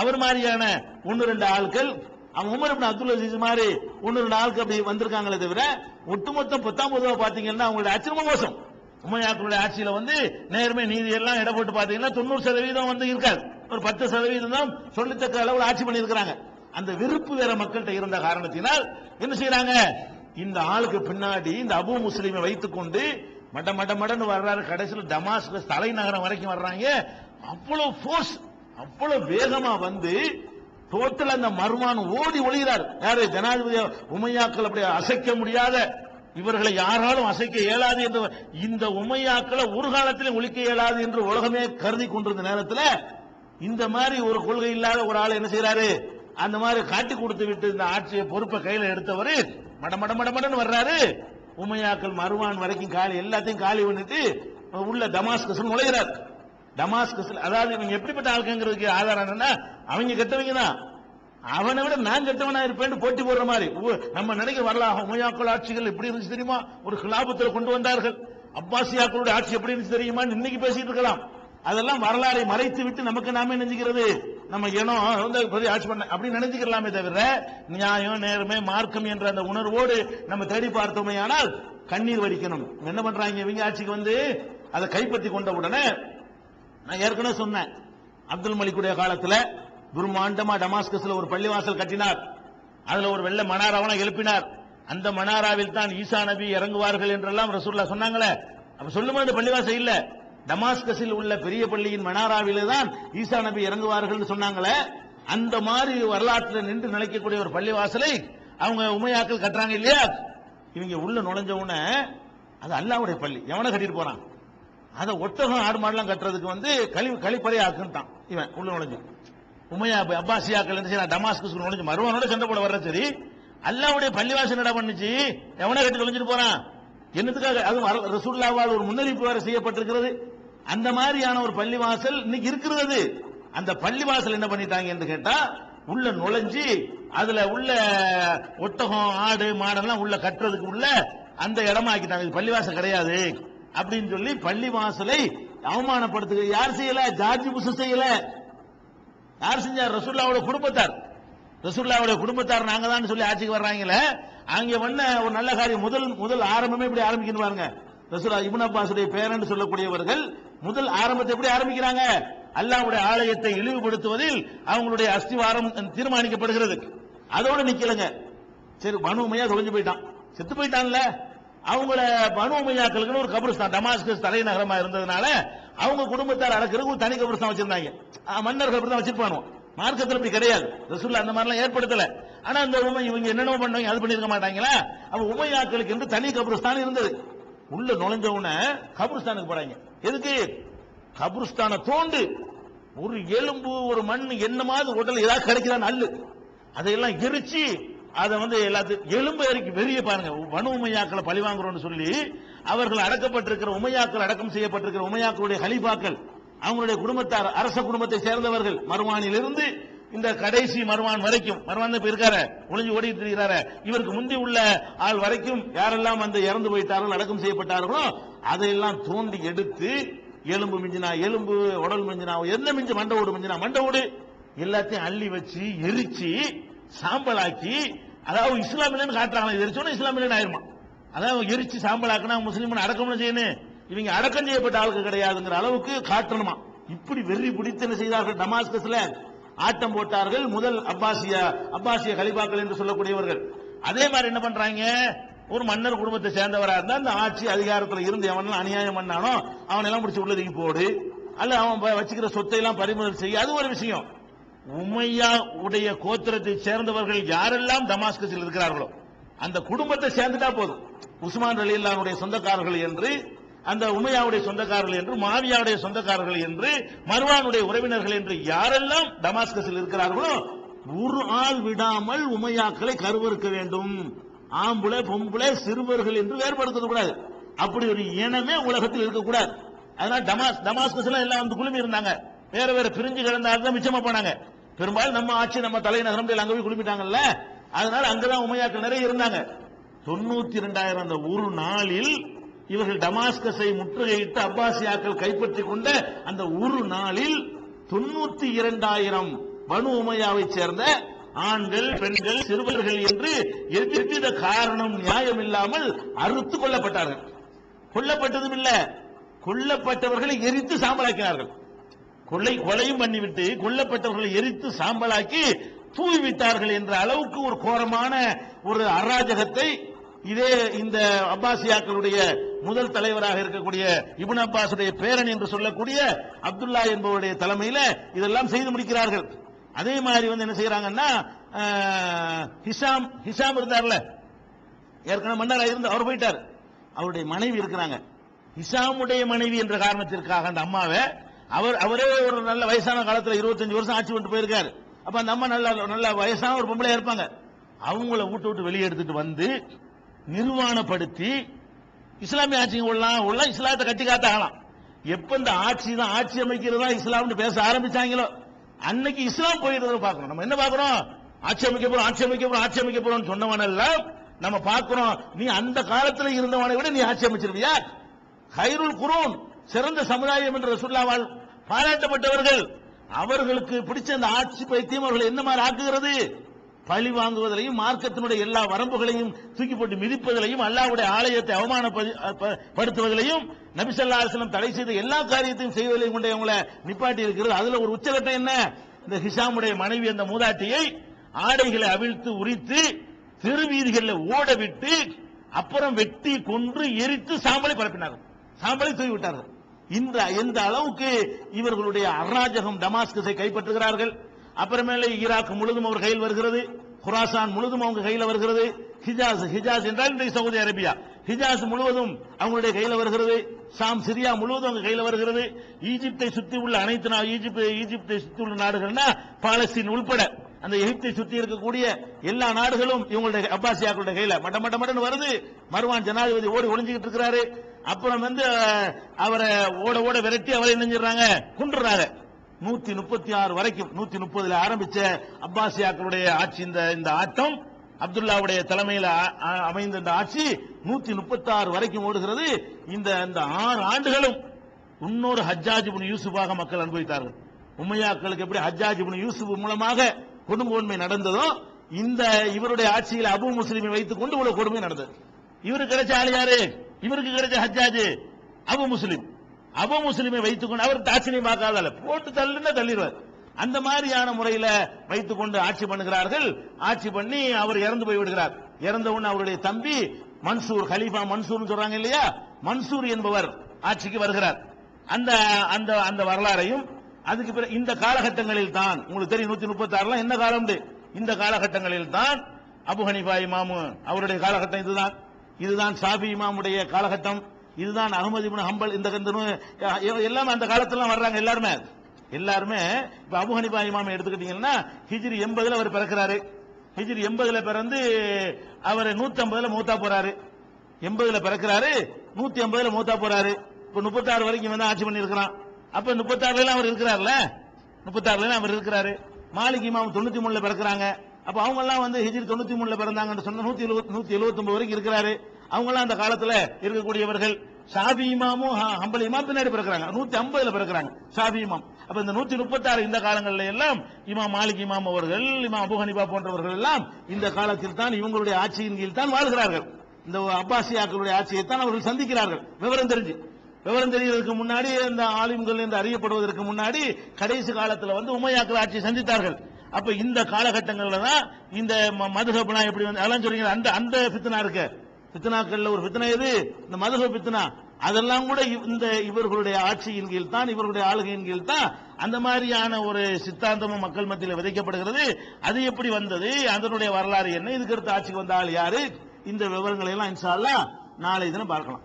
அவர் மாதிரியான ஒன்னு ரெண்டு ஆட்கள் அவன் உமர் இப்னு அப்துல் அசீஸ் மாதிரி ஒன்னு ரெண்டு ஆட்கள் அப்படி வந்திருக்காங்களே தவிர ஒட்டுமொத்த பத்தாம் பொதுவாக பாத்தீங்கன்னா அவங்களுடைய ஆச்சரியமா மோசம். உமையாக்களுடைய ஆட்சியில வந்து நேர்மை நீதி எல்லாம் இட போட்டு பாத்தீங்கன்னா தொண்ணூறு சதவீதம் வந்து இருக்காது. ஒரு பத்து சதவீதம் தான் சொல்லத்தக்க அளவில் ஆட்சி பண்ணியிருக்கிறாங்க. அந்த விருப்பு வேற மக்கள்கிட்ட இருந்த காரணத்தினால் என்ன செய்யறாங்க இந்த ஆளுக்கு பின்னாடி இந்த அபு முஸ்லீமை வைத்துக்கொண்டு மட மட மடன்னு வர்றாரு. கடைசியில் டமாஸ்கஸ் தலைநகரம் வரைக்கும் வர்றாங்க. அவ்வளவு ஃபோர்ஸ் அவ்வளவு வேகமா வந்து டோட்டல் அந்த மர்மான் ஓடி ஒளிகிறார். யாரு? ஜனாதிபதி உமையாக்கள் அப்படி அசைக்க முடியாத இவர்களை யாராலும் அசைக்க இயலாது என்று இந்த உமையாக்களை ஒரு காலத்திலும் ஒழிக்க இயலாது என்று உலகமே கருதி கொண்டிருந்த நேரத்தில் இந்த மாதிரி ஒரு கொள்கை இல்லாத ஒரு ஆள் என்ன செய்யறாரு அந்த மாதிரி காட்டி கொடுத்து விட்டு இந்த ஆட்சியை பொறுப்பை கையில எடுத்தவர் மட மட வர்றாரு. உமையாக்கள் மருவான் வரைக்கும் காலி எல்லாத்தையும் காலி பண்ணிட்டு உள்ள தமாஸ்கஸ் நுழைகிறார். டமாஸ்கஸ்ல அதாவது இவங்க எப்படிப்பட்ட ஆளுங்கிறதுக்கு ஆதாரம் என்னன்னா அவங்க கெட்டவங்க தான். அவனை விட நான் கெட்டவனா இருப்பேன் போட்டி போடுற மாதிரி. உ- நம்ம நினைக்க வரலாக உமையாக்கள் ஆட்சிகள் எப்படி இருந்துச்சு தெரியுமா? ஒரு கிலாபத்தில் கொண்டு வந்தார்கள். அப்பாசியாக்களுடைய ஆட்சி எப்படி இருந்துச்சு தெரியுமா? இன்னைக்கு பேசிட்டு இருக்கலாம். அதெல்லாம் வரலாறை மறைத்து விட்டு நமக்கு நாமே நினைச்சுக்கிறது நம்ம இனம் வந்து பெரிய ஆட்சி பண்ண அப்படின்னு நினைச்சுக்கலாமே தவிர நியாயம் நேர்மை மார்க்கம் என்ற அந்த உணர்வோடு நம்ம தேடி பார்த்தோமே ஆனால் கண்ணீர் வடிக்கணும். என்ன பண்றாங்க இவங்க ஆட்சிக்கு வந்து? அதை கைப்பற்றி கொண்ட உடனே நான் ஏற்கனவே சொன்னேன். அப்துல் மலிக்குடைய காலத்துல துர்மாண்டமா டமாஸ்கஸ்ல ஒரு பள்ளிவாசல் கட்டினார். அதுல ஒரு வெள்ளை மனாராவன எழுப்பினார். அந்த மனாராவில் தான் ஈசா நபி இறங்குவார்கள் என்றெல்லாம் ரசூல்லா சொன்னாங்களே. அப்ப சொல்லுமா அந்த பள்ளிவாசல் இல்ல? டமாஸ்கஸில் உள்ள பெரிய பள்ளியின் மனாராவில தான் ஈசா நபி இறங்குவார்கள் சொன்னாங்களே. அந்த மாதிரி வரலாற்றில் நின்று நிலைக்கக்கூடிய ஒரு பள்ளிவாசலை அவங்க உமையாக்கள் கட்டுறாங்க இல்லையா? இவங்க உள்ள நுழைஞ்ச உடனே அது அல்லாவுடைய பள்ளி. எவனை கட்டிட்டு போறான்? அதை ஒட்டகம் ஆடு மாடுலாம் கட்டுறதுக்கு வந்து கழி கழிப்பறையை ஆக்குன்ட்டான் இவன் உள்ள நுழைஞ்சு. உமையா அப்பாசியாக்கள் இருந்து நான் டமாஸ்கஸ் நுழைஞ்சு மருவனோட சண்டை போட வர்ற சரி. அல்லாவுடைய பள்ளிவாசல் என்னடா பண்ணுச்சு? எவனே கட்டி நுழைஞ்சிட்டு போறான்? என்னத்துக்காக? அது வர- ஒரு முன்னறிவிப்பு வேற செய்யப்பட்டிருக்கிறது. அந்த மாதிரியான ஒரு பள்ளிவாசல் இன்னைக்கு இருக்கிறது அது. அந்த பள்ளிவாசல் என்ன பண்ணிட்டாங்க என்று கேட்டா உள்ள நுழைஞ்சு அதுல உள்ள ஒட்டகம் ஆடு மாடெல்லாம் உள்ள கட்டுறதுக்கு உள்ள அந்த இடமா ஆக்கிட்டாங்க. பள்ளிவாசல் கிடையாது. அப்படின்னு சொல்லி பள்ளி வாசலை அவமானப்படுத்துக. யார் செய்யல? ஜார்ஜ் புஷ் செய்யல. யார் செஞ்சார்? ரசூல்லாவோட குடும்பத்தார். ரசூல்லாவோட குடும்பத்தார் நாங்க தான் சொல்லி ஆட்சிக்கு வர்றாங்களே அங்க வந்த ஒரு நல்ல காரியம். முதல் முதல் ஆரம்பமே இப்படி ஆரம்பிக்கணும் பாருங்க. ரசூலா இபுன் அப்பாசுடைய பேரன் சொல்லக்கூடியவர்கள் முதல் ஆரம்பத்தை எப்படி ஆரம்பிக்கிறாங்க? அல்லாவுடைய ஆலயத்தை இழிவுபடுத்துவதில் அவங்களுடைய அஸ்திவாரம் தீர்மானிக்கப்படுகிறது. அதோட நிக்கலங்க. சரி மனுமையா தொலைஞ்சு போயிட்டான். செத்து போயிட்டான்ல. அவங்கள பனு உமையாக்களுக்குன்னு ஒரு கபிரிஸ்தான் டமாஸ்கஸ் தலைநகரமா இருந்ததுனால அவங்க குடும்பத்தார் அடக்கிறதுக்கு ஒரு தனி கபிரிஸ்தான் வச்சிருந்தாங்க. ஆ, மன்னர் கபிரிஸ்தான் வச்சிருப்பானோ? மார்க்கத்தில் அப்படி கிடையாது. ரசூல் அந்த மாதிரிலாம் ஏற்படுத்தல. ஆனா அந்த உமை இவங்க என்னென்ன பண்ணுவாங்க அது பண்ணிருக்க மாட்டாங்களா? அவ உமையாக்களுக்கு என்று தனி கபிரிஸ்தான் இருந்தது. உள்ள நுழைஞ்ச உடனே கபிரிஸ்தானுக்கு போறாங்க. எதுக்கு? கபிரிஸ்தானை தோண்டு. ஒரு எலும்பு ஒரு மண் என்னமாவது உடல் ஏதாவது கிடைக்குதான்னு அல்லு அதையெல்லாம் எரிச்சு அதை வந்து எல்லாத்தையும் எலும்பு அறிக்கை வெறிய பாருங்க. வனு உமையாக்களை பழி வாங்குறோம்னு சொல்லி அவர்கள் அடக்கப்பட்டிருக்கிற உமையாக்கள் அடக்கம் செய்யப்பட்டிருக்கிற உமையாக்களுடைய ஹலிபாக்கள் அவங்களுடைய குடும்பத்தார் அரச குடும்பத்தை சேர்ந்தவர்கள் மருவானிலிருந்து இந்த கடைசி மருவான் வரைக்கும் மருவான் இப்ப இருக்காரு ஒளிஞ்சு ஓடிட்டு இருக்கிறாரு. இவருக்கு முந்தி உள்ள ஆள் வரைக்கும் யாரெல்லாம் வந்து இறந்து போயிட்டார்கள் அடக்கம் செய்யப்பட்டார்களோ அதையெல்லாம் தோண்டி எடுத்து எலும்பு மிஞ்சினா எலும்பு உடல் மிஞ்சினா என்ன மிஞ்சி மண்டை ஓடு மிஞ்சினா மண்டை ஓடு எல்லாத்தையும் அள்ளி வச்சு எரிச்சு சாம்பலாக்கி அதாவது இஸ்லாமியன்னு காட்டுறாங்க இது எரிச்சோன்னா இஸ்லாமியன் ஆயிருமா? அதாவது எரிச்சு சாம்பலாக்குனா முஸ்லீம் அடக்கம் செய்யணும் இவங்க அடக்கம் செய்யப்பட்ட ஆளுக்கு கிடையாதுங்கிற அளவுக்கு காட்டணுமா? இப்படி வெறி பிடித்து என்ன செய்தார்கள்? டமாஸ்கஸ்ல ஆட்டம் போட்டார்கள் முதல் அப்பாசிய அப்பாசிய கலிபாக்கள் என்று சொல்லக்கூடியவர்கள். அதே மாதிரி என்ன பண்றாங்க? ஒரு மன்னர் குடும்பத்தை சேர்ந்தவரா இருந்தா அந்த ஆட்சி அதிகாரத்தில் இருந்து எவனெல்லாம் அநியாயம் பண்ணானோ அவனெல்லாம் பிடிச்சி உள்ளதுக்கு போடு. அல்ல அவன் ப- வச்சுக்கிற சொத்தை எல்லாம் பறிமுதல் செய்ய. அது ஒரு விஷயம். உமையா உடைய கோத்திரத்தை சேர்ந்தவர்கள் யாரெல்லாம் டமாஸ்கஸில் இருக்கிறார்களோ அந்த குடும்பத்தை சேர்ந்துட்டா போதும். உஸ்மான் அலில்லானுடைய சொந்தக்காரர்கள் என்று அந்த உமையாவுடைய சொந்தக்காரர்கள் என்று மாவியாவுடைய சொந்தக்காரர்கள் என்று மர்வானுடைய உறவினர்கள் என்று யாரெல்லாம் டமாஸ்கஸில் இருக்கிறார்களோ ஒரு ஆள் விடாமல் உமையாக்களை கருவறுக்க வேண்டும். ஆம்புளை பொம்புளை சிறுவர்கள் என்று வேறுபடுத்தக்கூடாது அப்படி ஒரு இனமே உலகத்தில் இருக்கக்கூடாது. அதனால டமாஸ் டமாஸ்கஸ்ல எல்லாம் வந்து குழுமி இருந்தாங்க வேற வேற பிரிஞ்சு கிடந்தாலும் தான் மிச்சமா போனாங்க. பெரும்பாலும் நம்ம ஆட்சி நம்ம தலைநகரம் அங்க போய் குழுமிட்டாங்கல்ல அதனால அங்கதான் உமையாக்கள் நிறைய இருந்தாங்க. தொண்ணூத்தி ரெண்டாயிரம் அந்த ஒரு நாளில் இவர்கள் டமாஸ்கஸை முற்றுகையிட்டு அப்பாசியாக்கள் கைப்பற்றி கொண்ட அந்த ஒரு நாளில் தொண்ணூத்தி இரண்டாயிரம் பனு உமையாவை சேர்ந்த ஆண்கள் பெண்கள் சிறுவர்கள் என்று எவ்வித காரணம் நியாயம் இல்லாமல் அறுத்து கொல்லப்பட்டார்கள். கொல்லப்பட்டதும் இல்ல. கொல்லப்பட்டவர்களை எரித்து சாம்பலாக்கினார்கள். கொள்ளை கொலையும் பண்ணிவிட்டு கொல்லப்பட்டவர்களை எரித்து சாம்பலாக்கி தூவி என்ற அளவுக்கு ஒரு கோரமான ஒரு அராஜகத்தை இதே இந்த அப்பாசியாக்களுடைய முதல் தலைவராக இருக்கக்கூடிய இபுன் அப்பாசுடைய பேரன் என்று சொல்லக்கூடிய அப்துல்லா என்பவருடைய தலைமையில இதெல்லாம் செய்து முடிக்கிறார்கள். அதே மாதிரி வந்து என்ன செய்யறாங்கன்னா ஹிசாம் ஹிஷாம் ஹிஷாம் இருந்தார்ல. ஏற்கனவே மன்னர் இருந்து அவர் போயிட்டார். அவருடைய மனைவி இருக்கிறாங்க. ஹிஷாமுடைய மனைவி என்ற காரணத்திற்காக அந்த அம்மாவை அவர் அவரே ஒரு நல்ல வயசான காலத்துல 25 வருஷம் ஆட்சி பண்ணிட்டு போயிருக்காரு. அப்ப அந்த அம்மா நல்ல நல்ல வயசான ஒரு பொம்பளையா இருப்பாங்க. அவங்கள வீட்டு விட்டு வெளியே எடுத்துட்டு வந்து நிர்வாணப்படுத்தி இஸ்லாமிய ஆட்சி உள்ளலாம் உள்ள இஸ்லாத்தை கட்டி காத்தாகலாம். எப்ப இந்த ஆட்சி தான் ஆட்சி அமைக்கிறது தான் இஸ்லாம்னு பேச ஆரம்பிச்சாங்களோ அன்னைக்கு இஸ்லாம் போயிருந்தத பார்க்கணும். நம்ம என்ன பார்க்கறோம்? ஆட்சி அமைக்க போறோம் ஆட்சி அமைக்க போறோம் ஆட்சி அமைக்க போறோம் சொன்னவன் நம்ம பார்க்கிறோம் நீ அந்த காலத்துல இருந்தவனை விட நீ ஆட்சி அமைச்சிருவியா? ஹைருல் குரோன் சிறந்த சமுதாயம் என்ற ரசூல்லாவால் பாராட்டப்பட்டவர்கள் அவர்களுக்கு பிடிச்ச அந்த ஆட்சி பைத்தியம் அவர்களை என்ன மாதிரி ஆக்குகிறது? பழி வாங்குவதிலையும் மார்க்கத்தினுடைய எல்லா வரம்புகளையும் தூக்கி போட்டு மிதிப்பதிலையும் அல்லாஹ்வுடைய ஆலயத்தை அவமானப்படுத்துவதிலையும் நபிசல்லா அலிஸ்லாம் தடை செய்த எல்லா காரியத்தையும் செய்வதிலையும் கொண்டு அவங்கள நிப்பாட்டி இருக்கிறது. அதுல ஒரு உச்சகட்டம் என்ன? இந்த ஹிஷாமுடைய மனைவி அந்த மூதாட்டியை ஆடைகளை அவிழ்த்து உரித்து திருவீதிகளில் ஓட விட்டு அப்புறம் வெட்டி கொன்று எரித்து சாம்பலை பரப்பினார்கள். சாம்பலை தூவி விட்டார்கள். இந்த எந்த அளவுக்கு இவர்களுடைய அராஜகம் டமாஸ்கஸை கைப்பற்றுகிறார்கள்? அப்புறமேலே ஈராக் முழுதும் அவர் கையில் வருகிறது. குராசான் முழுதும் அவங்க கையில் வருகிறது. ஹிஜாஸ் ஹிஜாஸ் என்றால் இந்த சவுதி அரேபியா. ஹிஜாஸ் முழுவதும் அவங்களுடைய கையில் வருகிறது. சாம் சிரியா முழுவதும் அவங்க கையில் வருகிறது. ஈஜிப்தை சுத்தி உள்ள அனைத்து நா- ஈஜிப்து ஈஜிப்தை சுத்தி உள்ள நாடுகள்னா பாலஸ்தீன் உள்பட. அந்த எகிப்தை சுத்தி இருக்கக்கூடிய எல்லா நாடுகளும் இவங்களுடைய அப்பாசியாக்களுடைய கையில மட்ட மட்ட மட்டன்னு வருது. மருவான் ஜனாதிபதி ஓடி ஒளிஞ்சுக்கிட்டு இருக்கிறாரு. அப்புறம் வந்து அவரை ஓட ஓட விரட்டி அவரை நினைஞ்சிடறாங்க குண்டுறாங்க நூத்தி முப்பத்தி ஆறு வரைக்கும் நூத்தி முப்பதுல ஆரம்பிச்ச அப்பாசியாக்களுடைய ஆட்சி இந்த இந்த ஆட்டம் அப்துல்லாவுடைய தலைமையில் அமைந்த இந்த ஆட்சி நூத்தி முப்பத்தி ஆறு வரைக்கும் ஓடுகிறது. இந்த இந்த ஆறு ஆண்டுகளும் இன்னொரு ஹஜ்ஜாஜ் இப்னு யூசுஃபாக மக்கள் அனுபவித்தார்கள். உமையாக்களுக்கு எப்படி ஹஜ்ஜாஜ் இப்னு யூசுப் மூலமாக கொடுங்கோன்மை நடந்ததோ இந்த இவருடைய ஆட்சியில் அபு முஸ்லிமை வைத்துக் கொண்டு இவ்வளவு கொடுமை நடந்தது. இவருக்கு கிடைச்ச ஆள் யாரு? இவருக்கு கிடைச்ச ஹஜ்ஜாஜ். அபு முஸ்லிம். அபு முஸ்லிமை வைத்துக் கொண்டு அவர் தாட்சியம் பார்க்காதால. போட்டு தள்ளுன்னா தள்ளிடுவார். அந்த மாதிரியான முறையில வைத்துக் கொண்டு ஆட்சி பண்ணுகிறார்கள். ஆட்சி பண்ணி அவர் இறந்து போய் விடுகிறார். இறந்த உடனே அவருடைய தம்பி மன்சூர் ஹலீஃபா மன்சூர் சொல்றாங்க இல்லையா? மன்சூர் என்பவர் ஆட்சிக்கு வருகிறார். அந்த அந்த அந்த வரலாறையும் அதுக்கு பிறகு இந்த காலகட்டங்களில் தான் உங்களுக்கு தெரியும் நூத்தி முப்பத்தி ஆறுலாம் என்ன காலம் இந்த காலகட்டங்களில் தான் அபு ஹனிஃபா இமாமு அவருடைய காலகட்டம் இதுதான். இதுதான் சாபி இமாமுடைய காலகட்டம். இதுதான் அகமது இப்னு ஹம்பல் இந்த இந்த எல்லாமே அந்த காலத்துல வர்றாங்க எல்லாருமே. எல்லாருமே இப்ப அபு ஹனிபா இமாம் எடுத்துக்கிட்டீங்கன்னா ஹிஜ்ரி எண்பதுல அவர் பிறக்கிறாரு. ஹிஜ்ரி எண்பதுல பிறந்து அவர் நூத்தி ஐம்பதுல மூத்தா போறாரு. எண்பதுல பிறக்கிறாரு நூத்தி ஐம்பதுல மூத்தா போறாரு. இப்ப முப்பத்தாறு வரைக்கும் வந்து ஆட்சி பண்ணியிருக்கிறான். அப்ப முப்பத்தாறுல அவர் இருக்கிறார்ல? முப்பத்தாறுல அவர் இருக்கிறாரு. மாலிக் இமாம் தொண்ணூத்தி மூணுல பிறக்கிறாங்க. அப்ப அவங்க எல்லாம் வந்து ஹிஜ்ரி தொண்ணூத்தி மூணுல பிறந்தாங்கன்னு சொன்ன நூத்தி எழுபத்தி நூத்தி எழுபத்தி ஒன்பது வரைக்கும் இருக்கிறாரு. அவங்க எல்லாம் அந்த காலத்துல இருக்கக்கூடியவர்கள். ஷாபி இமாமும் ஹ- இமாம் பின்னாடி பிறக்கிறாங்க. நூத்தி ஐம்பதுல பிறக்கிறாங்க ஷாபி இமாம். அப்ப இந்த நூத்தி முப்பத்தாறு இந்த காலங்கள்ல எல்லாம் இமாம் மாலிக் இமாம் அவர்கள் இமாம் அபு ஹனிபா போன்றவர்கள் எல்லாம் இந்த காலத்தில் தான் இவங்களுடைய ஆட்சியின் கீழ் தான் வாழ்கிறார்கள். இந்த அப்பாசியாக்களுடைய ஆட்சியை தான் அவர்கள் சந்திக்கிறார்கள். விவரம் தெரிஞ்சு. விவரம் தெரியறதுக்கு முன்னாடி இந்த ஆலிம்கள் என்று அறியப்படுவதற்கு முன்னாடி கடைசி காலத்தில் வந்து உமையாக்கள் ஆட்சியை சந்தித்தார்கள். அப்ப இந்த காலகட்டங்கள்ல தான் இந்த ம- எப்படி வந்து அதெல்லாம் சொல்றீங்க அந்த அந்த பித்தனா இருக்கு. பித்தனாக்கள்ல ஒரு பித்தனா எது? இந்த மதுஹ பித்தனா அதெல்லாம் கூட இவ்- இந்த இவர்களுடைய ஆட்சியின் கீழ் தான் இவர்களுடைய ஆளுகையின் கீழ் தான் அந்த மாதிரியான ஒரு சித்தாந்தமும் மக்கள் மத்தியில் விதைக்கப்படுகிறது. அது எப்படி வந்தது? அதனுடைய வரலாறு என்ன? இதுக்கு அடுத்து ஆட்சிக்கு வந்த ஆள் யாரு? இந்த விவரங்களை எல்லாம் இன்ஷா நாளை தினம் பார்க்கலாம்.